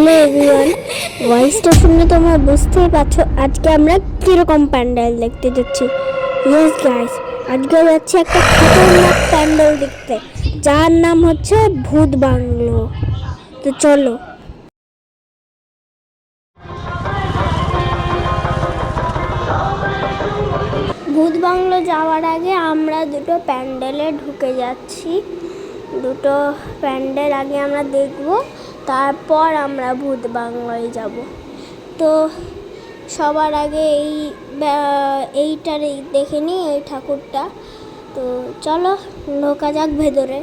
Hello everyone ভয়েসটা শুনে তোমরা বুঝতেই পারছ, আজকে আমরা কীরকম প্যান্ডেল দেখতে যাচ্ছি। ইয়েস গাইস আজকে যাচ্ছি একটা খতরনাক প্যান্ডেল দেখতে, যার নাম হচ্ছে ভূত বাংলো। তো চলো। ভূত বাংলো যাওয়ার আগে আমরা দুটো প্যান্ডেলে ঢুকে যাচ্ছি। দুটো প্যান্ডেল আগে আমরা দেখব। তারপর আমরা ভূত বাংলায় যাব। তো সবার আগে এই এইটার এই দেখে নিই এই ঠাকুরটা। তো চলো, ঢোকা যাক ভেতরে।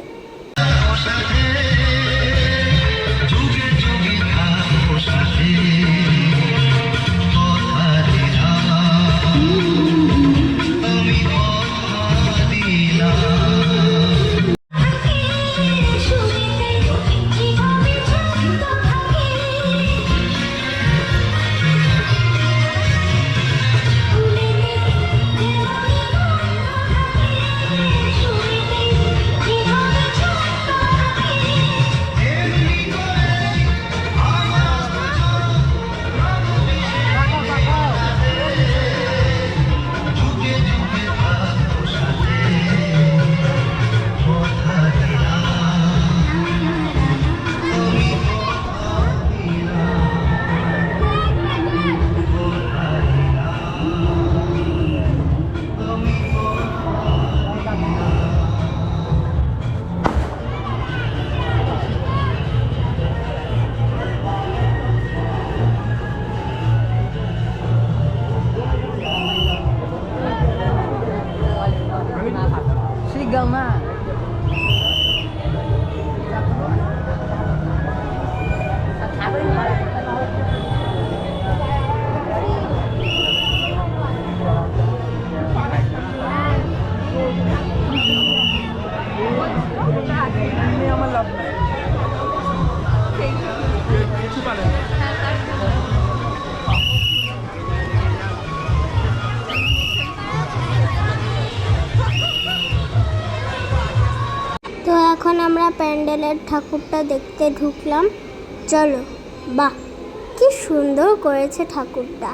Chegamos lá. এখন আমরা প্যান্ডেলের ঠাকুরটা দেখতে ঢুকলাম। চলো, বাহ, কি সুন্দর করেছে ঠাকুরটা।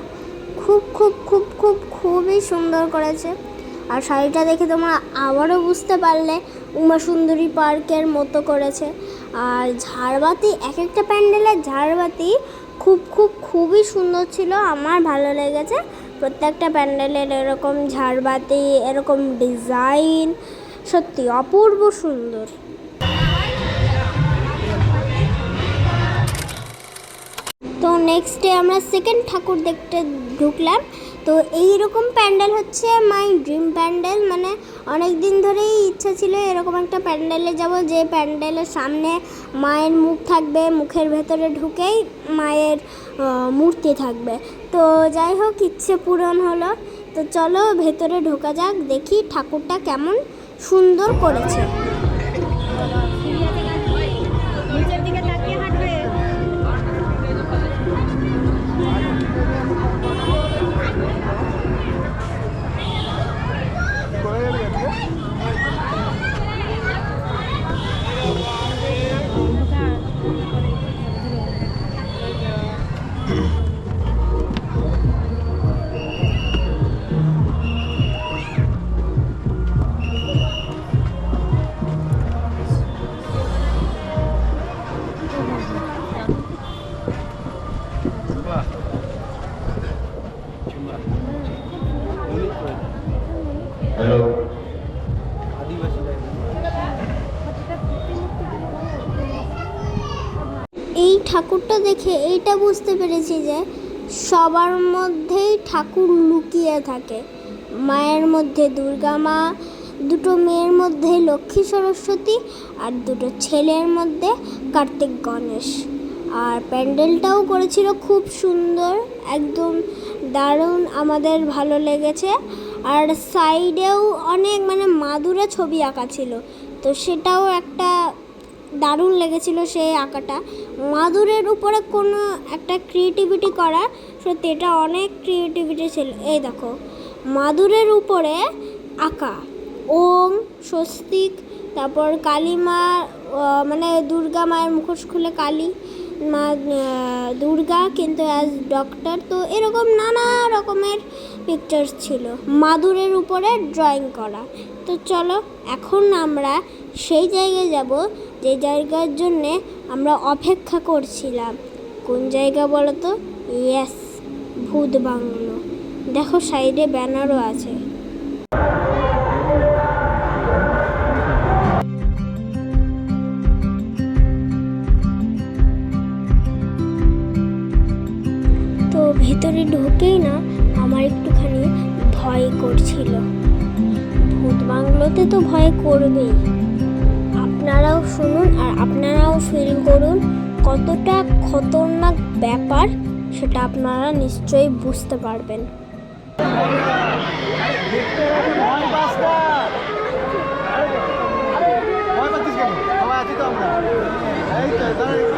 খুব খুব খুব খুব, খুবই সুন্দর করেছে। আর শাড়িটা দেখে তোমরা আবারও বুঝতে পারলে উমা সুন্দরী পার্কের মতো করেছে। আর ঝাড়বাতি এক একটা প্যান্ডেলের ঝাড়বাতি খুব খুব, খুবই সুন্দর ছিল। আমার ভালো লেগেছে। প্রত্যেকটা প্যান্ডেলের এরকম ঝাড়বাতি, এরকম ডিজাইন সত্যি অপূর্ব সুন্দর। তো নেক্সট ডে আমরা সেকেন্ড ঠাকুর দেখতে ঢুকলাম। তো এই রকম প্যান্ডেল হচ্ছে মাই ড্রিম প্যান্ডেল। মানে অনেক দিন ধরেই ইচ্ছা ছিল এরকম একটা প্যান্ডেলে যাব, যে প্যান্ডেলের সামনে মায়ের মুখ থাকবে, মুখের ভেতরে ঢুকেই মায়ের মূর্তি থাকবে। তো যাই হোক, ইচ্ছে পূরণ হলো। তো চলো ভেতরে ঢোকা যাক, দেখি ঠাকুরটা কেমন সুন্দর করেছে। ঠাকুরটা দেখে এইটা বুঝতে পেরেছি যে সবার মধ্যেই ঠাকুর লুকিয়ে থাকে। মায়ের মধ্যে দুর্গা মা, দুটো মেয়ের মধ্যে লক্ষ্মী সরস্বতী আর দুটো ছেলের মধ্যে কার্তিক গণেশ। আর প্যান্ডেলটাও করেছিল খুব সুন্দর, একদম দারুণ আমাদের ভালো লেগেছে। আর সাইডেও অনেক মানে মাদুরে ছবি আঁকা ছিল, তো সেটাও একটা দারুণ লেগেছিল সেই আঁকাটা। মাদুরের উপরে কোনো একটা ক্রিয়েটিভিটি করা সত্যি এটা অনেক ক্রিয়েটিভিটি ছিল। এই দেখো, মাদুরের উপরে আঁকা, ওম, স্বস্তিক, তারপর কালী মা মানে দুর্গা মায়ের মুখোশ খুলে কালী, মা দুর্গা কিন্তু অ্যাজ ডক্টর তো এরকম নানা রকমের পিকচার্স ছিল। মাদুরের উপরে ড্রয়িং করা। তো চলো, এখন আমরা সেই জায়গায় যাব যে জায়গার জন্যে আমরা অপেক্ষা করছিলাম। কোন জায়গা বলো তো ইয়েস ভূত বাংলো। দেখো সাইডে ব্যানারও আছে। তো ভেতরে ঢুকেই না, আমার একটুখানি ভয় করছিল। বাংলোতে তো ভয় করবেই। আপনারাও শুনুন আর আপনারাও ফিল করুন কতটা খতরনাক ব্যাপার সেটা আপনারা নিশ্চয়ই বুঝতে পারবেন। এই তো।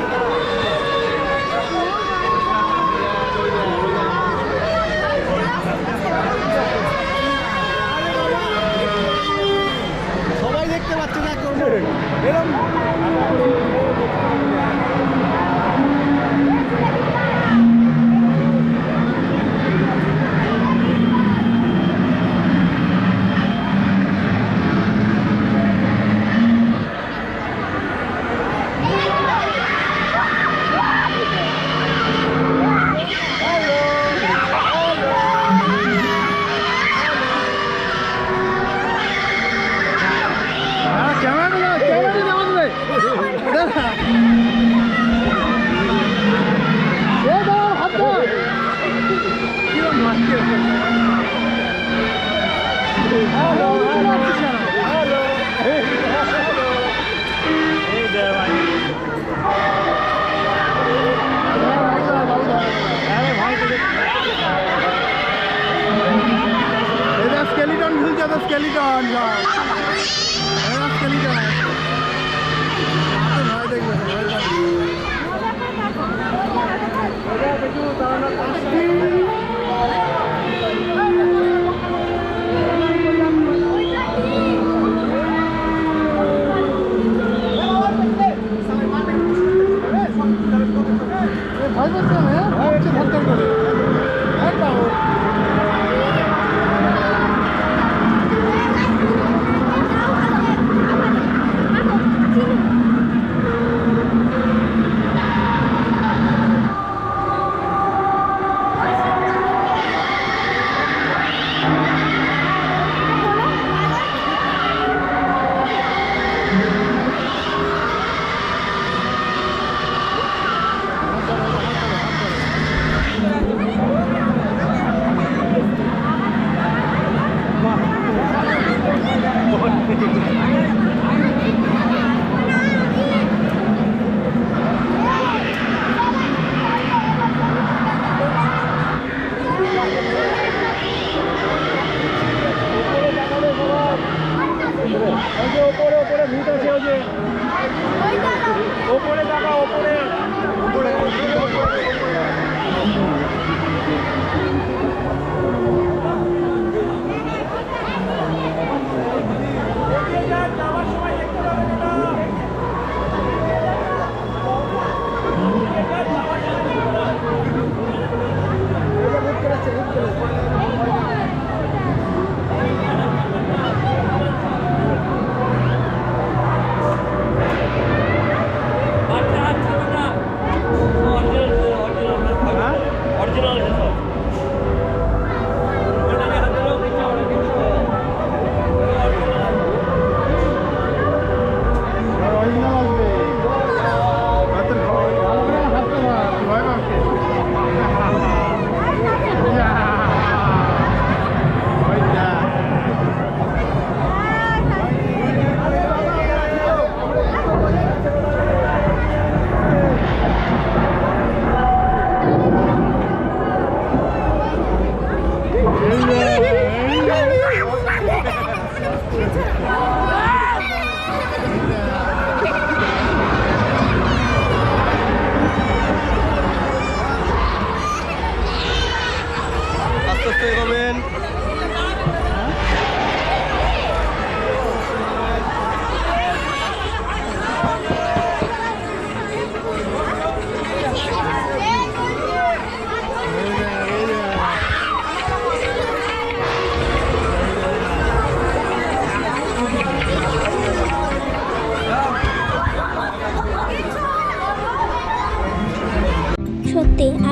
उसके लिए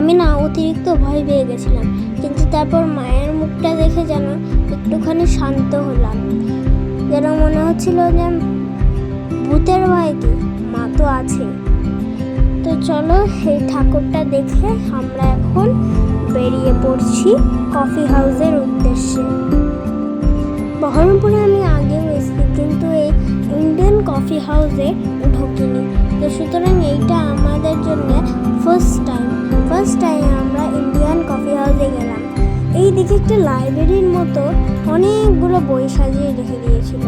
আমি না অতিরিক্ত ভয় পেয়ে গেছিলাম, কিন্তু তারপর মায়ের মুখটা দেখে যেন একটুখানি শান্ত হলাম। যেন মনে হচ্ছিল যে ভূতের ভয় কি? মা তো আছে। তো চলো সেই ঠাকুরটা দেখে আমরা এখন বেরিয়ে পড়ছি কফি হাউসের উদ্দেশ্যে। বহরমপুরে আমি আগেও এসেছি, কিন্তু এই ইন্ডিয়ান কফি হাউসে ঢুকিনি। তো সুতরাং এইটা আমাদের জন্য ফার্স্ট টাইম ফার্স্ট টাইম আমরা ইন্ডিয়ান কফি হাউসে গেলাম। এই দিকে একটা লাইব্রেরির মতো অনেকগুলো বই সাজিয়ে রেখে দিয়েছিল।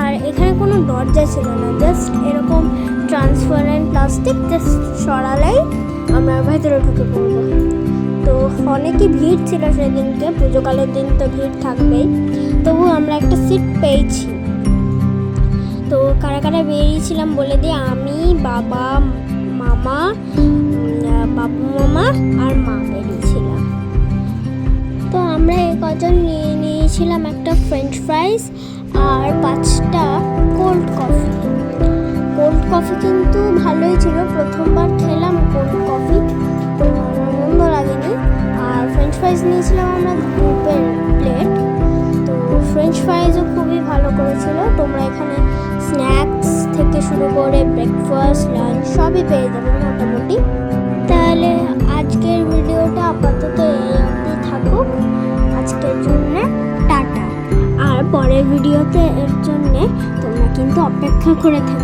আর এখানে কোনো দরজা ছিল না জাস্ট এরকম ট্রান্সপারেন্ট প্লাস্টিক জাস্ট সরালেই আমরা ভেতরে ঢুকে পড়ব। তো অনেকই ভিড় ছিল সেদিনকে, পুজোকালের দিন তো ভিড় থাকবেই। তবু আমরা একটা সিট পেয়েছি। তো কারা কারা বেরিয়েছিলাম বলে দিয়ে আমি, বাবা, মামা বাবু মামা আর মা বেরিয়েছিলাম। তো আমরা এই কজন নিয়ে নিয়েছিলাম একটা ফ্রেঞ্চ ফ্রাইস আর পাঁচটা কোল্ড কফি কোল্ড কফি কিন্তু ভালোই ছিল, প্রথমবার খেলাম কোল্ড কফি মন্দ লাগেনি। আর ফ্রেঞ্চ ফ্রাইস নিয়েছিলাম আমরা দু প্লেট তো ফ্রেঞ্চ ফ্রাইজও খুবই ভালো করেছিল। তোমরা এখানে স্ন্যাক্স থেকে শুরু করে ব্রেকফাস্ট লাঞ্চ সবই পেয়ে যাবে মোটামুটি। পরের ভিডিওতে এর জন্যে তোমরা কিন্তু অপেক্ষা করে থাকো।